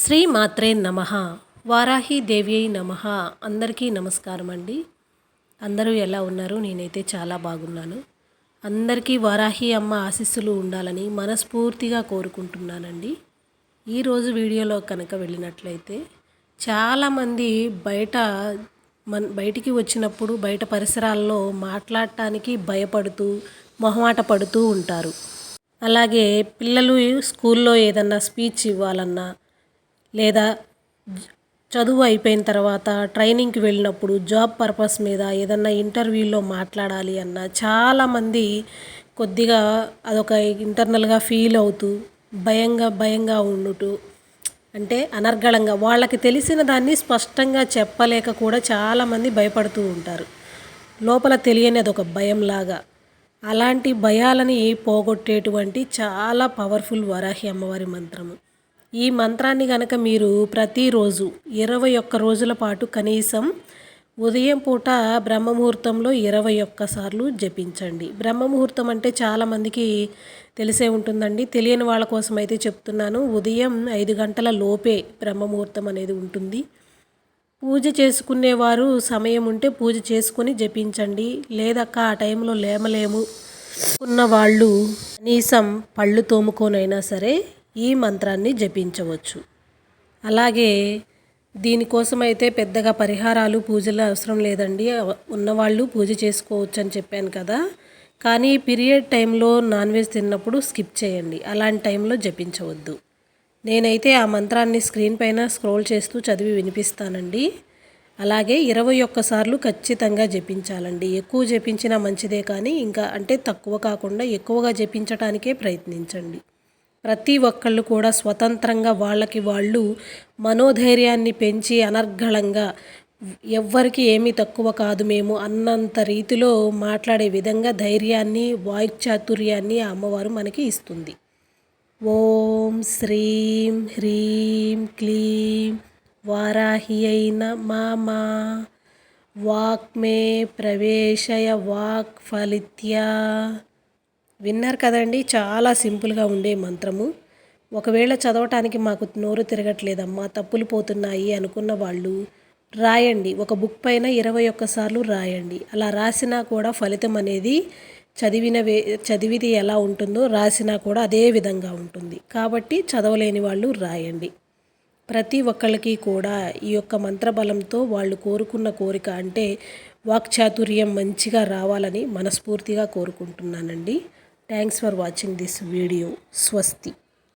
శ్రీ మాత్రే నమ. వారాహి దేవ్యై నమ. అందరికీ నమస్కారం అండి. అందరూ ఎలా ఉన్నారు? నేనైతే చాలా బాగున్నాను. అందరికీ వారాహి అమ్మ ఆశీస్సులు ఉండాలని మనస్ఫూర్తిగా కోరుకుంటున్నానండి. ఈరోజు వీడియోలో కనుక వెళ్ళినట్లయితే చాలామంది బయట మన బయటికి వచ్చినప్పుడు బయట పరిసరాల్లో మాట్లాడటానికి భయపడుతూ మొహమాట పడుతూ ఉంటారు. అలాగే పిల్లలు స్కూల్లో ఏదన్నా స్పీచ్ ఇవ్వాలన్నా లేదా చదువు అయిపోయిన తర్వాత ట్రైనింగ్కి వెళ్ళినప్పుడు జాబ్ పర్పస్ మీద ఏదన్నా ఇంటర్వ్యూలో మాట్లాడాలి అన్న చాలామంది కొద్దిగా అదొక ఇంటర్నల్గా ఫీల్ అవుతూ భయంగా భయంగా ఉండుటూ అంటే అనర్గళంగా వాళ్ళకి తెలిసిన దాన్ని స్పష్టంగా చెప్పలేక కూడా చాలామంది భయపడుతూ ఉంటారు. లోపల తెలియని అదొక భయంలాగా. అలాంటి భయాలని పోగొట్టేటువంటి చాలా పవర్ఫుల్ వరాహి అమ్మవారి మంత్రము. ఈ మంత్రాన్ని కనుక మీరు ప్రతిరోజు ఇరవై ఒక్క రోజుల పాటు కనీసం ఉదయం పూట బ్రహ్మముహూర్తంలో ఇరవై ఒక్కసార్లు జపించండి. బ్రహ్మముహూర్తం అంటే చాలామందికి తెలిసే ఉంటుందండి. తెలియని వాళ్ళ కోసం అయితే చెప్తున్నాను. ఉదయం ఐదు గంటల లోపే బ్రహ్మముహూర్తం అనేది ఉంటుంది. పూజ చేసుకునేవారు సమయం ఉంటే పూజ చేసుకొని జపించండి. లేదక్క ఆ టైంలో లేమలేము ఉన్న వాళ్ళు కనీసం పళ్ళు తోముకోనైనా సరే ఈ మంత్రాన్ని జపించవచ్చు. అలాగే దీనికోసం అయితే పెద్దగా పరిహారాలు పూజలు అవసరం లేదండి. ఉన్నవాళ్ళు పూజ చేసుకోవచ్చు అని చెప్పాను కదా. కానీ పీరియడ్ టైంలో నాన్ వెజ్ తిన్నప్పుడు స్కిప్ చేయండి. అలాంటి టైంలో జపించవద్దు. నేనైతే ఆ మంత్రాన్ని స్క్రీన్ పైన స్క్రోల్ చేస్తూ చదివి వినిపిస్తానండి. అలాగే ఇరవై ఒక్కసార్లు ఖచ్చితంగా జపించాలండి. ఎక్కువ జపించినా మంచిదే కానీ ఇంకా అంటే తక్కువ కాకుండా ఎక్కువగా జపించటానికే ప్రయత్నించండి. ప్రతి ఒక్కళ్ళు కూడా స్వతంత్రంగా వాళ్ళకి వాళ్ళు మనోధైర్యాన్ని పెంచి అనర్గళంగా ఎవ్వరికి ఏమీ తక్కువ కాదు మేము అన్నంత రీతిలో మాట్లాడే విధంగా ధైర్యాన్ని వాయుచాతుర్యాన్ని ఆ అమ్మవారు మనకి ఇస్తుంది. ఓం శ్రీం హ్రీం క్లీం వారాహి అయిన మామా వాక్మే ప్రవేశయ వాక్ ఫలిత్యా విన్నారు కదండి చాలా సింపుల్గా ఉండే మంత్రము. ఒకవేళ చదవటానికి మాకు నోరు తిరగట్లేదమ్మా తప్పులు పోతున్నాయి అనుకున్న వాళ్ళు రాయండి. ఒక బుక్ పైన ఇరవై ఒక్కసార్లు రాయండి. అలా రాసినా కూడా ఫలితం అనేది చదివిన వే చదివిది ఎలా ఉంటుందో రాసినా కూడా అదే విధంగా ఉంటుంది. కాబట్టి చదవలేని వాళ్ళు రాయండి. ప్రతి ఒక్కళ్ళకి కూడా ఈ యొక్క మంత్రబలంతో వాళ్ళు కోరుకున్న కోరిక అంటే వాక్చాతుర్యం మంచిగా రావాలని మనస్ఫూర్తిగా కోరుకుంటున్నానండి. Thanks for watching this video స్వస్తి